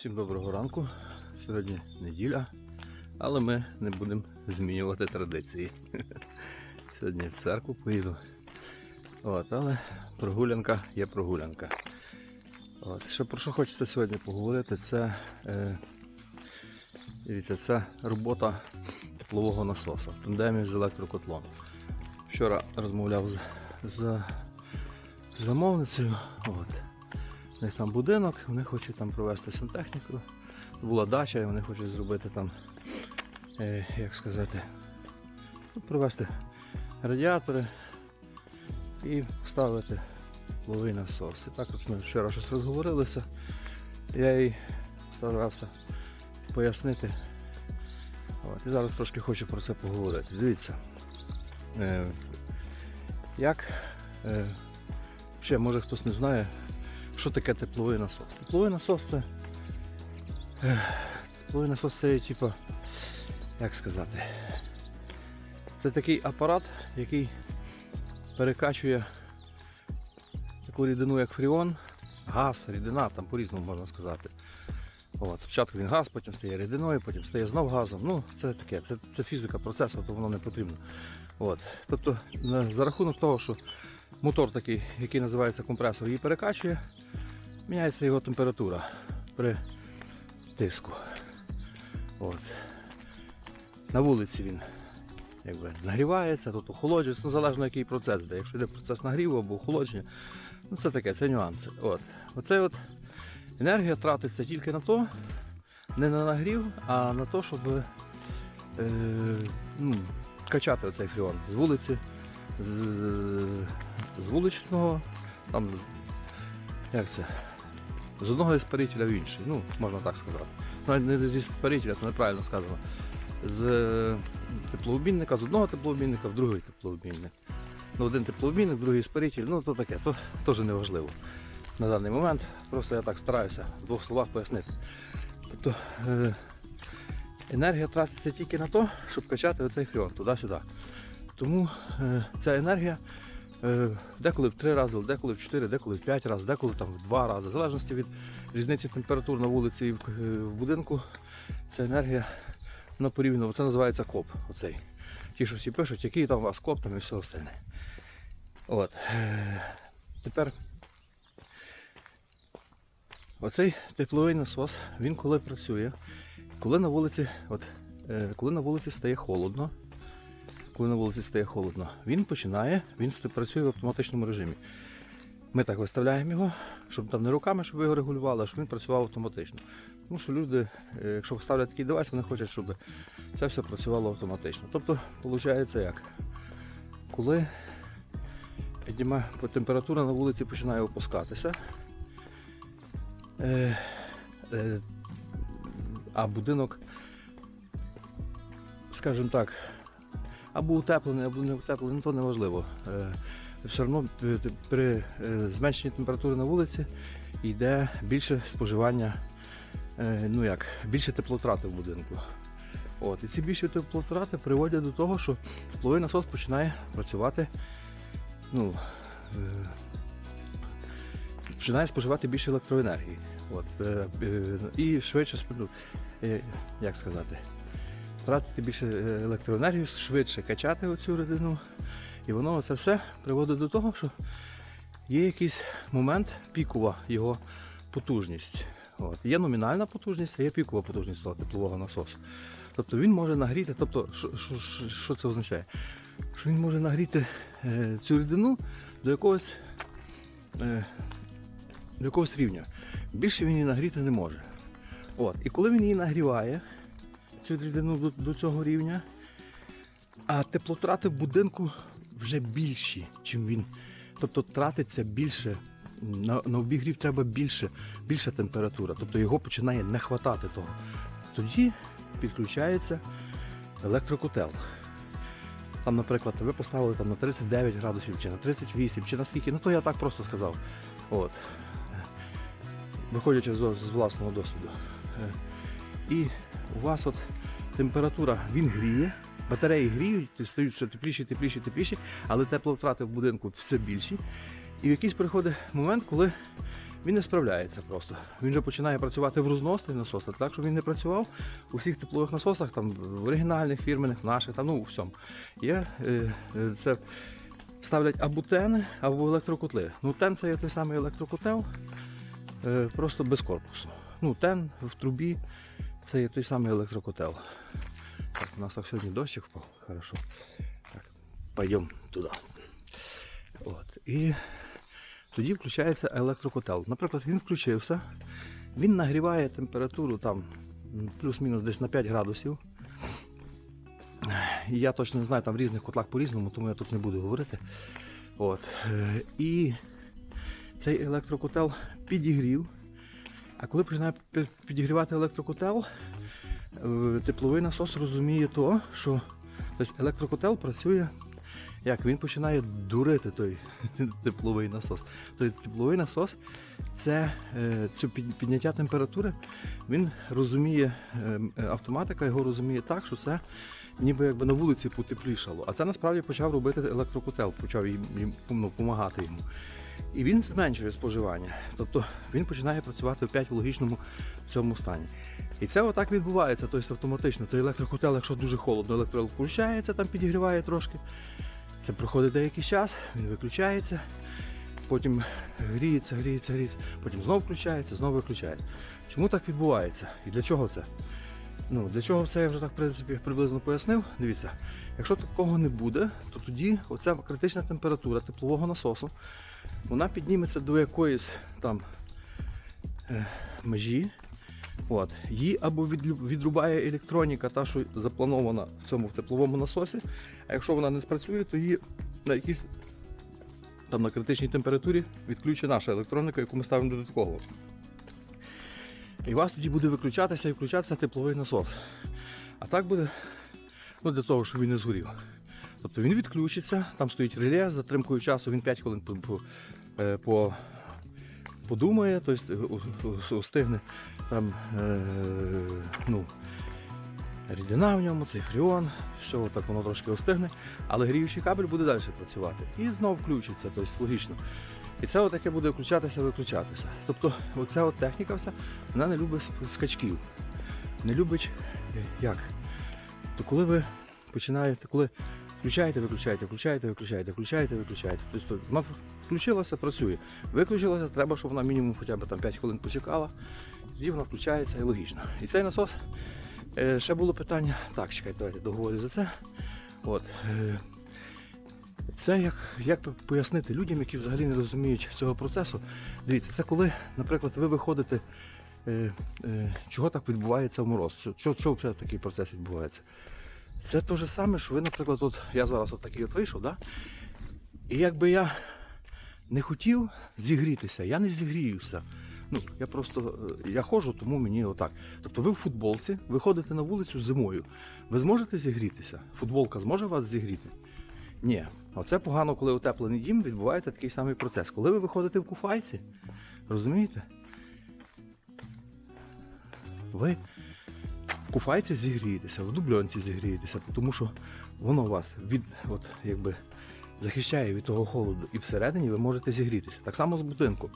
Всім доброго ранку. Сьогодні неділя, але ми не будемо змінювати традиції. Сьогодні в церкву поїду. От, але прогулянка є прогулянка. От, що, про що хочеться сьогодні поговорити, це, е, дивіться, це робота теплового насоса в тандемі з електрокотлом. Вчора розмовляв з, з замовницею. От. У них там будинок, вони хочуть там провести сантехніку. Була дача, і вони хочуть зробити там, е, як сказати, ну, провести радіатори і вставити ловий насос. І так от ми вчора щось розговорилися. Я їй старався пояснити. От, і зараз трошки хочу про це поговорити. Дивіться. Е, як е, ще може хтось не знає, що таке тепловий насос? Тепловий насос це. Тепловий насос це типу, як сказати. Це такий апарат, який перекачує таку рідину, як фріон, газ, рідина, там по-різному можна сказати. От, спочатку він газ, потім стає рідиною, потім стає знов газом. Ну, це таке, це, це фізика процесу, то воно не потрібно. От. Тобто, за рахунок того, що мотор такий, який називається компресор, її перекачує, міняється його температура при тиску. От. На вулиці він якби, нагрівається, тут охолоджується, ну, залежно який процес йде. Якщо йде процес нагріву або охолодження, ну це таке, це нюанси. От. Оце от енергія тратиться тільки на то, не на нагрів, а на те, щоб е, ну, качати оцей фріон з вулиці, з вуличного, там, як це, з одного іспарителя в інший, ну, можна так сказати. Навіть не зі іспарителя, це неправильно сказано. З теплообмінника, з одного теплообмінника в другий теплообмінник. Ну, один теплообмінник, другий іспаритель, ну то таке, то теж не важливо на даний момент. Просто я так стараюся в двох словах пояснити. Тобто е, енергія тратиться тільки на те, щоб качати оцей фріон туди-сюди. Тому е, ця енергія деколи в три рази, деколи в чотири, деколи в п'ять разів, деколи там в два рази, в залежності від різниці температур на вулиці і в, е, будинку, ця енергія вона порівняно, це називається коп. Оцей. Ті, що всі пишуть, який там у вас коп там і все остальне. От. Е, Тепер оцей тепловий насос, він коли працює, коли на вулиці, от, е, коли на вулиці стає холодно, коли на вулиці стає холодно, він починає, він працює в автоматичному режимі. Ми так виставляємо його, щоб там не руками, щоб його регулювали, а щоб він працював автоматично. Тому що люди, е, якщо вставлять такий девайс, вони хочуть, щоб це все працювало автоматично. Тобто, виходить як? Коли температура на вулиці починає опускатися, е, е, а будинок, скажімо так, або утеплений, або не утеплений, ну то не важливо. Е, все одно е, при е, зменшенні температури на вулиці йде більше споживання, ну як, більше теплотрати в будинку. От, і ці більші теплотрати приводять до того, що тепловий насос починає працювати, ну, починає споживати більше електроенергії. От, і швидше як сказати, тратити більше е, електроенергії, швидше качати оцю рідину. І воно це все приводить до того, що є якийсь момент пікова його потужність. От. Є номінальна потужність, а є пікова потужність теплового насосу. Тобто він може нагріти, тобто, що, що- що це означає? Що він може нагріти е, цю рідину до якогось, е, до якогось рівня. Більше він її нагріти не може. От. І коли він її нагріває, цю рідину до, до цього рівня, а теплотрати в будинку вже більші, чим він. Тобто тратиться більше. На, на обігрів треба більше, більша температура, тобто його починає не хватати того. Тоді підключається електрокотел. Там, наприклад, ви поставили там, на 39 градусів, чи на 38, чи на скільки, ну то я так просто сказав. От. Виходячи з, з власного досвіду. Е, І у вас от температура, він гріє, батареї гріють, стають все тепліші, тепліші, тепліші, але тепловтрати в будинку все більші. І в якийсь приходить момент, коли він не справляється просто. Він вже починає працювати в розносних насосах, так щоб він не працював у всіх теплових насосах, там в оригінальних фірменних, наших, там, ну у всьому. Є е, е, це ставлять або тени, або електрокотли. Ну, тен це є той самий електрокотел, е, просто без корпусу. Ну, тен в трубі це є той самий електрокотел. Так, у нас так сьогодні дощик впав. Хорошо. Так, пойдемо туди. От. І тоді включається електрокотел. Наприклад, він включився, він нагріває температуру там плюс-мінус десь на 5 градусів. Я точно не знаю, там в різних котлах по-різному, тому я тут не буду говорити. От. е, І цей електрокотел підігрів. А коли починає підігрівати електрокотел, е, тепловий насос розуміє то, що тобто електрокотел працює як він починає дурити той тепловий насос. Той тепловий насос це е, цю підняття температури, він розуміє, е, е, автоматика його розуміє так, що це ніби якби на вулиці потеплішало. А це насправді почав робити електрокотел, почав їм, їм ну, допомагати йому. І він зменшує споживання. Тобто він починає працювати опять в логічному цьому стані. І це отак відбувається, тобто автоматично. Той електрокотел, якщо дуже холодно, електро включається, там підігріває трошки. Це проходить деякий час, він виключається, потім гріється, гріється, гріється, потім знову включається, знову виключається. Чому так відбувається? І для чого це? Ну, для чого це я вже так в принципі приблизно пояснив. Дивіться, якщо такого не буде, то тоді оця критична температура теплового насосу, вона підніметься до якоїсь там е, межі. От. Її або відрубає електроніка, та, що запланована в цьому в тепловому насосі, а якщо вона не спрацює, то її на якійсь там на критичній температурі відключить наша електроніка, яку ми ставимо додатково. І у вас тоді буде виключатися і включатися тепловий насос. А так буде ну, для того, щоб він не згорів. Тобто він відключиться, там стоїть реле з затримкою часу, він 5 хвилин по, по, е, по, подумає, тобто у- устигне там е, ну, рідина в ньому, цей фріон, все так воно трошки остигне, але гріючий кабель буде далі працювати. І знов включиться, тобто логічно. І це отаке буде включатися, виключатися. Тобто оця от техніка вся, вона не любить скачків. Не любить е, як? То коли ви починаєте, коли включаєте, виключаєте, включаєте, виключаєте, включаєте, виключаєте. Тобто вона включилася, працює. Виключилася, треба, щоб вона мінімум хоча б там 5 хвилин почекала. Тоді вона включається і логічно. І цей насос Е, ще було питання. Так, чекайте, давайте договорю за це. От. Е, це як, як пояснити людям, які взагалі не розуміють цього процесу. Дивіться, це коли, наприклад, ви виходите, е, е, чого так відбувається в мороз? Що, що такий процес відбувається? Це те ж саме, що ви, наприклад, от я зараз от такий от вийшов, да? і якби я не хотів зігрітися, я не зігріюся. Ну, я просто е, я ходжу, тому мені отак. Тобто ви в футболці, виходите на вулицю зимою. Ви зможете зігрітися? Футболка зможе вас зігріти? Ні. Оце погано, коли утеплений дім відбувається такий самий процес. Коли ви виходите в куфайці, розумієте? Ви куфайці зігрієтеся, в дубльонці зігрієтеся, тому що воно вас від, от, якби, захищає від того холоду. І всередині ви можете зігрітися. Так само з будинку.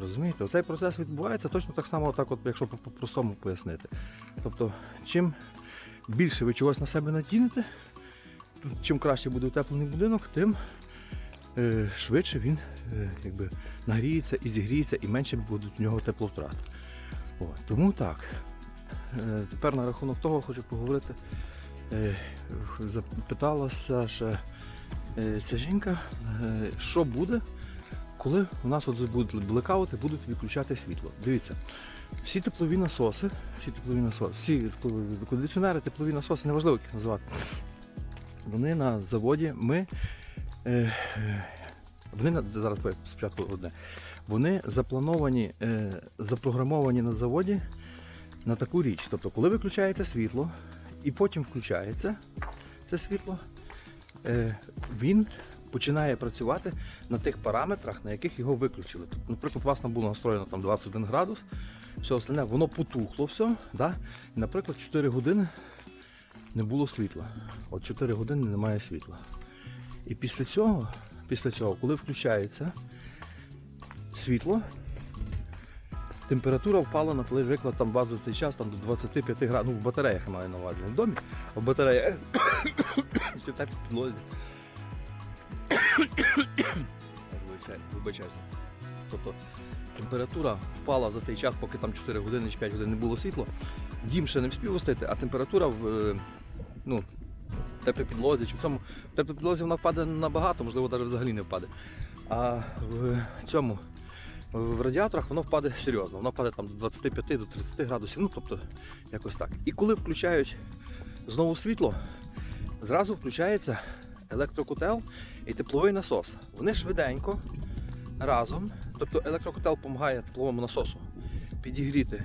Розумієте, оцей процес відбувається точно так само, так от, якщо по- по-простому пояснити. Тобто, чим більше ви чогось на себе надінете, чим краще буде утеплений будинок, тим е, швидше він е, якби, нагріється і зігріється, і менше будуть в нього тепловтрат. От, тому так. Е, тепер на рахунок того хочу поговорити. Е, запиталася ще е, ця жінка, що буде, коли у нас будуть блекаути, будуть відключати світло. Дивіться, всі теплові насоси, всі теплові насоси, всі кондиціонери, теплові насоси, неважливо як їх називати. Вони на заводі, ми. Вони зараз спочатку одне. Вони заплановані, запрограмовані на заводі на таку річ. Тобто, коли виключаєте світло і потім включається це світло, е, він починає працювати на тих параметрах, на яких його виключили. Тобто, наприклад, у вас там було настроєно там 21 градус, все остальне, воно потухло все, да? і, наприклад, 4 години не було світла. От 4 години немає світла. І після цього, після цього, коли включається світло, температура впала, наприклад, там база цей час там, до 25 градусів. Ну, в батареях я маю на увазі, в домі, а в батареях. Так підлозі. Вибачайся. Тобто температура впала за цей час, поки там 4 години чи 5 годин не було світла. Дім ще не встиг остити, а температура в е, ну, теплій підлозі чи в цьому. В теплій підлозі вона впаде набагато, можливо, навіть взагалі не впаде. А в цьому в радіаторах воно впаде серйозно. Воно впаде там до 25 до 30 градусів. Ну тобто якось так. І коли включають знову світло, зразу включається електрокотел і тепловий насос. Вони швиденько разом. Тобто електрокотел допомагає тепловому насосу підігріти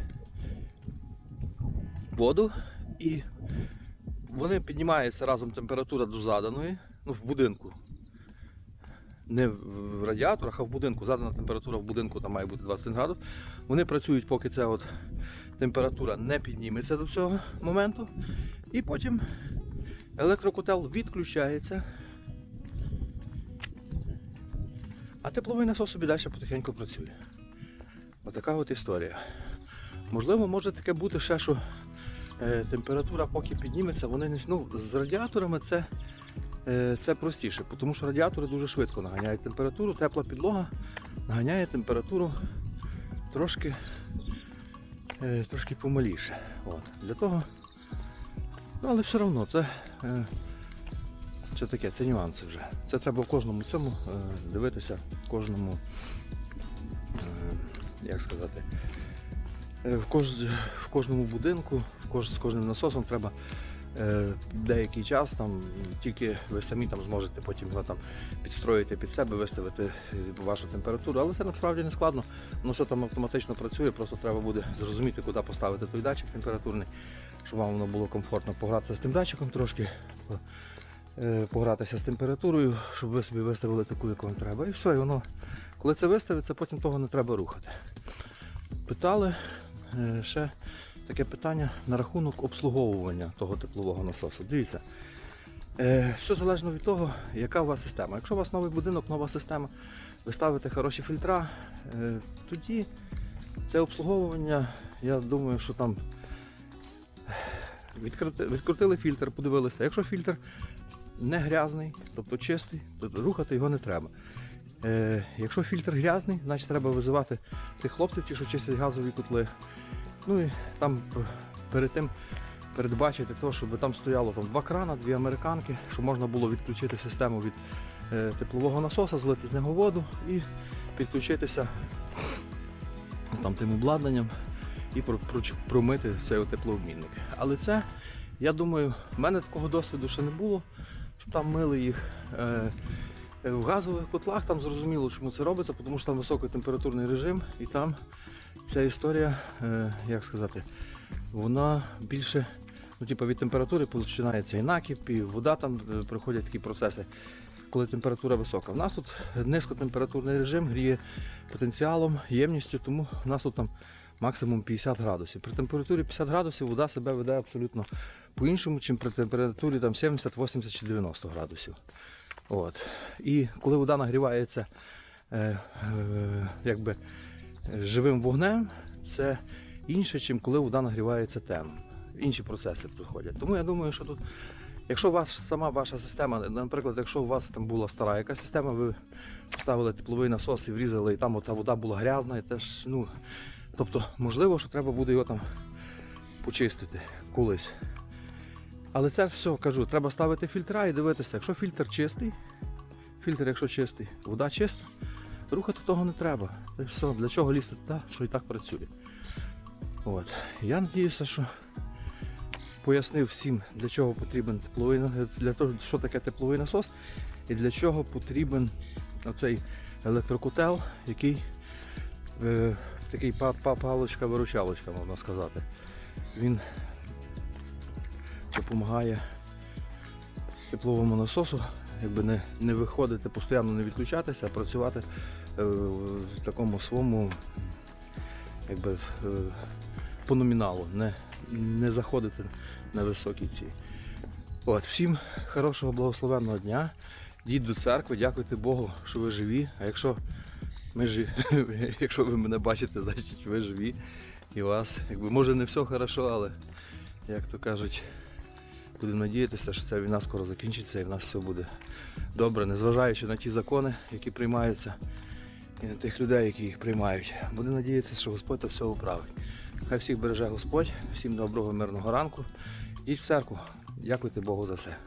воду і вони піднімаються разом температура до заданої, ну в будинку. Не в радіаторах, а в будинку. Задана температура в будинку там має бути 21 градус. Вони працюють, поки ця от температура не підніметься до цього моменту. І потім електрокотел відключається. А тепловий насос собі далі потихеньку працює. Отака от історія. Можливо, може таке бути ще, що е, температура поки підніметься, вони не ну, з радіаторами це, це простіше, тому що радіатори дуже швидко наганяють температуру, тепла підлога наганяє температуру трошки, е, трошки помаліше. От. Для того, ну, але все одно це, е, це таке, це нюанси вже. Це треба в кожному цьому е, дивитися, в кожному, е, як сказати, Е, В, кож... в кожному будинку, з кожним насосом треба е, деякий час, там, тільки ви самі там зможете потім його там підстроїти під себе, виставити е, вашу температуру, але це насправді не складно. Воно все там автоматично працює, просто треба буде зрозуміти, куди поставити той датчик температурний, щоб вам воно було комфортно погратися з тим датчиком трошки, е, погратися з температурою, щоб ви собі виставили таку, яку вам треба. І все, і воно, коли це виставиться, потім того не треба рухати. Питали е, ще таке питання на рахунок обслуговування того теплового насосу. Дивіться, е, все залежно від того, яка у вас система. Якщо у вас новий будинок, нова система, ви ставите хороші фільтра, е, тоді це обслуговування, я думаю, що там відкрити, відкрутили фільтр, подивилися. Якщо фільтр не грязний, тобто чистий, то рухати його не треба. Е, якщо фільтр грязний, значить треба визивати тих хлопців, ті, що чистять газові котли. Ну і там перед тим передбачити те, щоб там стояло там два крана, дві американки, щоб можна було відключити систему від е, теплового насоса, злити з нього воду і підключитися там тим обладнанням і промити цей теплообмінник. Але це, я думаю, в мене такого досвіду ще не було, щоб там мили їх. Е, Е, В газових котлах там зрозуміло, чому це робиться, тому що там високотемпературний режим і там ця історія, е, як сказати, вона більше, ну, типу, від температури починається і накіп, і вода там е, проходять такі процеси, коли температура висока. У нас тут низькотемпературний режим гріє потенціалом, ємністю, тому у нас тут там максимум 50 градусів. При температурі 50 градусів вода себе веде абсолютно по-іншому, ніж при температурі там 70, 80 чи 90 градусів. От. І коли вода нагрівається е, е, якби, живим вогнем, це інше, ніж коли вода нагрівається темним. Інші процеси проходять. Тому я думаю, що тут, якщо у вас сама ваша система, наприклад, якщо у вас там була стара якась система, ви поставили тепловий насос і врізали, і там та вода була грязна, і теж, ну, тобто, можливо, що треба буде його там почистити колись. Але це все кажу, треба ставити фільтра і дивитися, якщо фільтр чистий, фільтр, якщо чистий, вода чиста, рухати того не треба. Це все, для чого лізти туди, що і так працює. От. Я надіюся, що пояснив всім, для чого потрібен тепловий для того, що таке тепловий насос і для чого потрібен оцей електрокотел, який е, такий па- па- паличка-виручалочка, можна сказати. Він допомагає тепловому насосу, якби не, не виходити, постійно не відключатися, а працювати в такому своєму якби, е, по номіналу, не, не заходити на високі ці. От, всім хорошого благословенного дня. Йдіть до церкви, дякуйте Богу, що ви живі. А якщо Ми живі. Якщо ви мене бачите, значить ви живі. І вас, якби може не все хорошо, але як то кажуть, будемо надіятися, що ця війна скоро закінчиться і в нас все буде добре, незважаючи на ті закони, які приймаються, і на тих людей, які їх приймають. Буду надіятися, що Господь то все управить. Хай всіх береже Господь, всім доброго, мирного ранку. Ідіть в церкву. Дякуйте Богу за все.